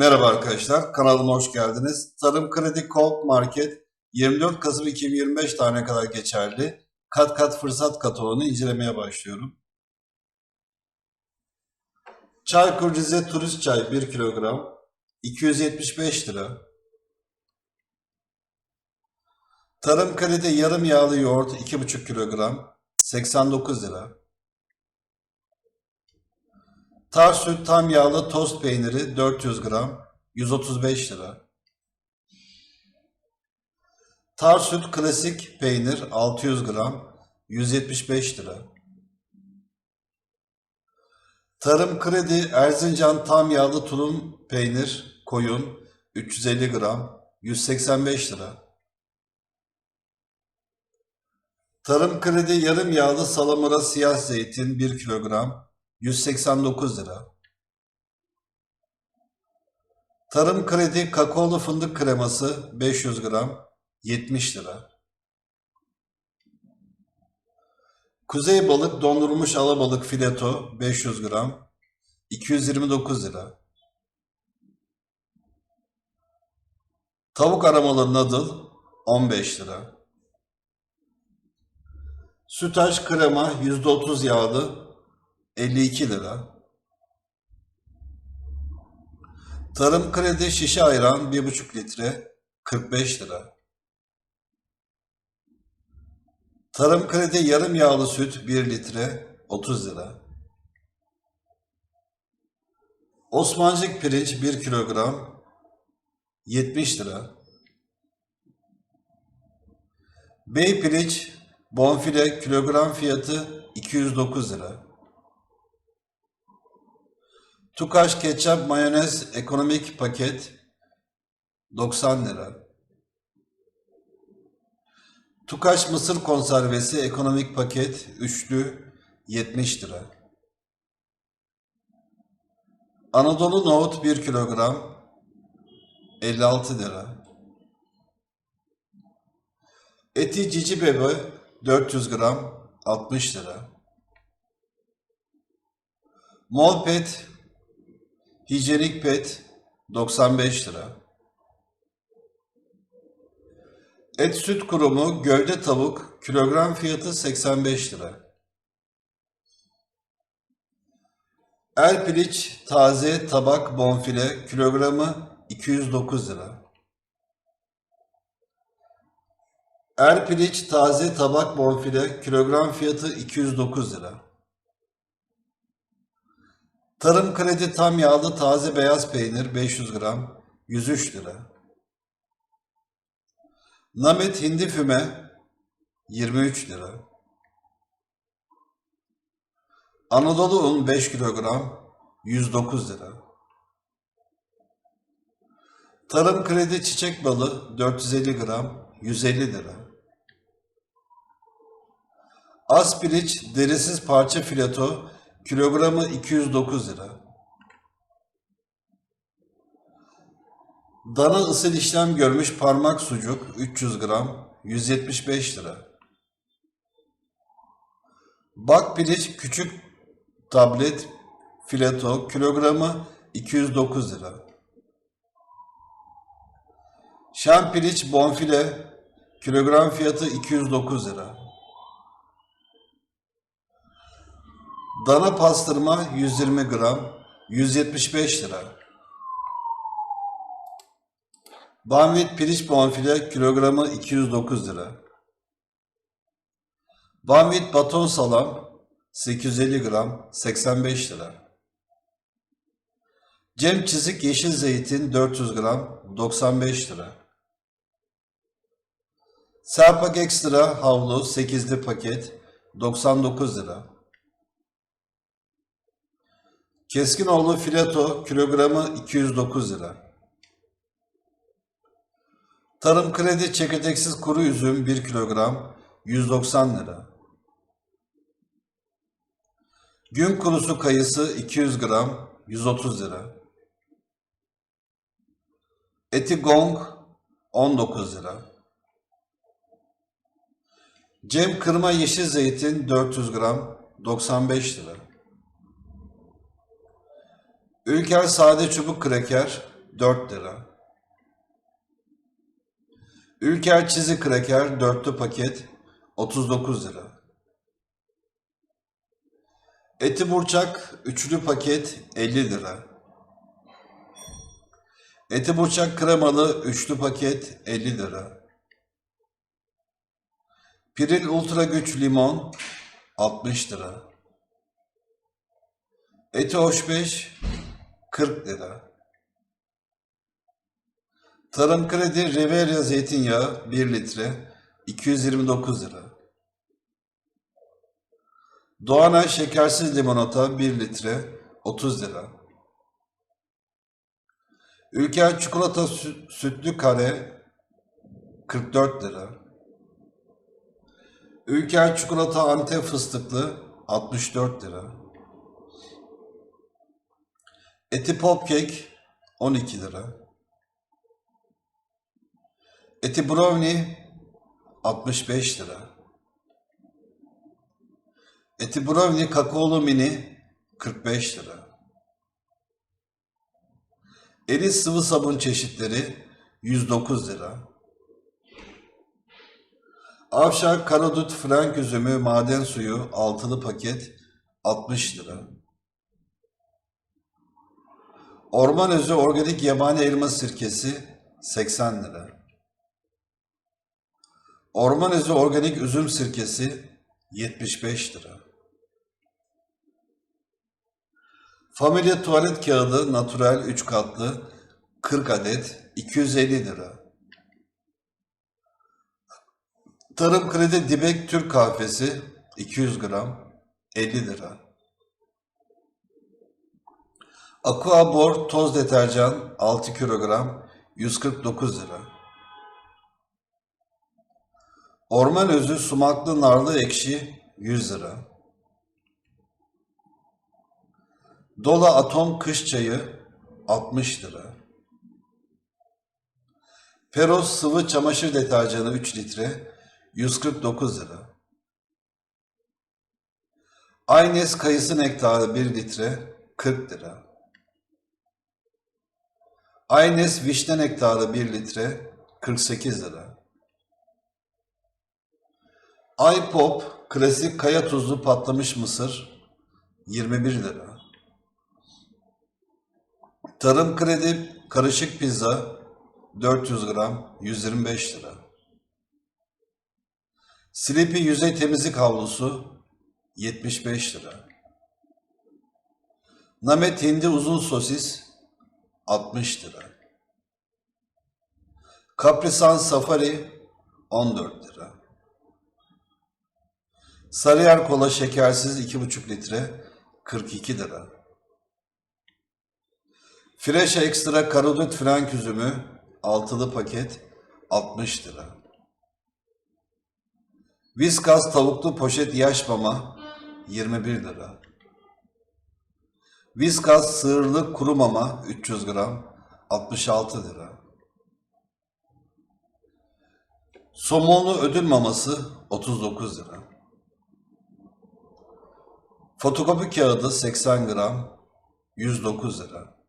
Merhaba arkadaşlar, kanalıma hoş geldiniz. Tarım Kredi Coop Market 24 Kasım 2025 tarihine kadar geçerli kat kat fırsat kataloğunu incelemeye başlıyorum. Çaykur Rize Turist Çay 1 kilogram 275 lira. Tarım Kredi yarım yağlı yoğurt 2,5 kilogram 89 lira. Tar süt tam yağlı tost peyniri 400 gram 135 lira. Tar süt klasik peynir 600 gram 175 lira. Tarım kredi Erzincan tam yağlı tulum peynir koyun 350 gram 185 lira. Tarım kredi yarım yağlı salamura siyah zeytin 1 kilogram 189 lira. Tarım kredi kakaolu fındık kreması 500 gram 70 lira. Kuzey balık dondurulmuş alabalık fileto 500 gram 229 lira. Tavuk aromalı noodle 15 lira. Sütaş krema %30 yağlı 52 lira. Tarım kredi şişe ayran 1,5 litre 45 lira. Tarım kredi yarım yağlı süt 1 litre 30 lira. Osmancık pirinç 1 kilogram 70 lira. Bey pirinç bonfile kilogram fiyatı 209 lira. Tukaş ketçap mayonez ekonomik paket 90 lira. Tukaş mısır konservesi ekonomik paket üçlü 70 lira. Anadolu nohut 1 kilogram 56 lira. Eti cici bebe 400 gram 60 lira. Mol pet Hijyenik pet 95 lira. Et süt kurumu gövde tavuk kilogram fiyatı 85 lira. El piliç taze tabak bonfile kilogramı 209 lira. Er piliç taze tabak bonfile kilogram fiyatı 209 lira. Tarım kredi tam yağlı taze beyaz peynir 500 gram 103 lira. Namet hindi füme 23 lira. Anadolu un 5 kilogram 109 lira. Tarım kredi çiçek balı 450 gram 150 lira. Aspiriç derisiz parça fileto Kilogramı 209 lira. Dana ısıl işlem görmüş parmak sucuk 300 gram 175 lira. Bak piliç küçük tablet fileto kilogramı 209 lira. Şam bonfile kilogram fiyatı 209 lira. Dana pastırma 120 gram 175 lira. Banvit pirinç bonfile kilogramı 209 lira. Banvit baton salam 850 gram 85 lira. Cem çizik yeşil zeytin 400 gram 95 lira. Serpak ekstra havlu 8'li paket 99 lira. Keskinoğlu fileto kilogramı 209 lira. Tarım kredi çekirdeksiz kuru üzüm 1 kilogram 190 lira. Gün kurusu kayısı 200 gram 130 lira. Eti gong 19 lira. Cem kırma yeşil zeytin 400 gram 95 lira. Ülker sade çubuk kreker 4 lira. Ülker çizi kraker dörtlü paket 39 lira. Eti burçak üçlü paket 50 lira. Eti burçak kremalı üçlü paket 50 lira. Piril ultra güç limon 60 lira. Eti hoş 5 40 lira. Tarım kredi Riviera zeytinyağı 1 litre 229 lira. Doğanay şekersiz limonata 1 litre 30 lira. Ülker çikolata sü- sütlü kare 44 lira. Ülker çikolata antep fıstıklı 64 lira. Eti pop kek 12 lira. Eti brownie 65 lira. Eti brownie kakaolu mini 45 lira. Elis sıvı sabun çeşitleri 109 lira. Avşar karadut frank üzümü maden suyu altılı paket 60 lira. Orman özü organik yabani elma sirkesi 80 lira. Orman özü organik üzüm sirkesi 75 lira. Familya tuvalet kağıdı natural 3 katlı 40 adet 250 lira. Tarım Kredi Dibek Türk kahvesi 200 gram 50 lira. Aquabor toz deterjan 6 kilogram 149 lira. Orman özü sumaklı narlı ekşi 100 lira. Dola atom kış çayı 60 lira. Peros sıvı çamaşır deterjanı 3 litre 149 lira. Aynes kayısı nektarı 1 litre 40 lira. Aynes vişne nektarı 1 litre 48 lira. Aypop klasik kaya tuzlu patlamış mısır 21 lira. Tarım kredi karışık pizza 400 gram 125 lira. Sleepy yüzey temizlik havlusu 75 lira. Namet hindi uzun sosis 60 lira. Kaprisan Safari 14 lira. Sarıyer kola şekersiz 2,5 litre 42 lira. Fresh Extra karodut frank üzümü altılı paket 60 lira. Viskas tavuklu poşet yaş mama 21 lira. Viskas sığırlı kuru mama 300 gram 66 lira. Somonlu ödül maması 39 lira. Fotokopi kağıdı 80 gram 109 lira.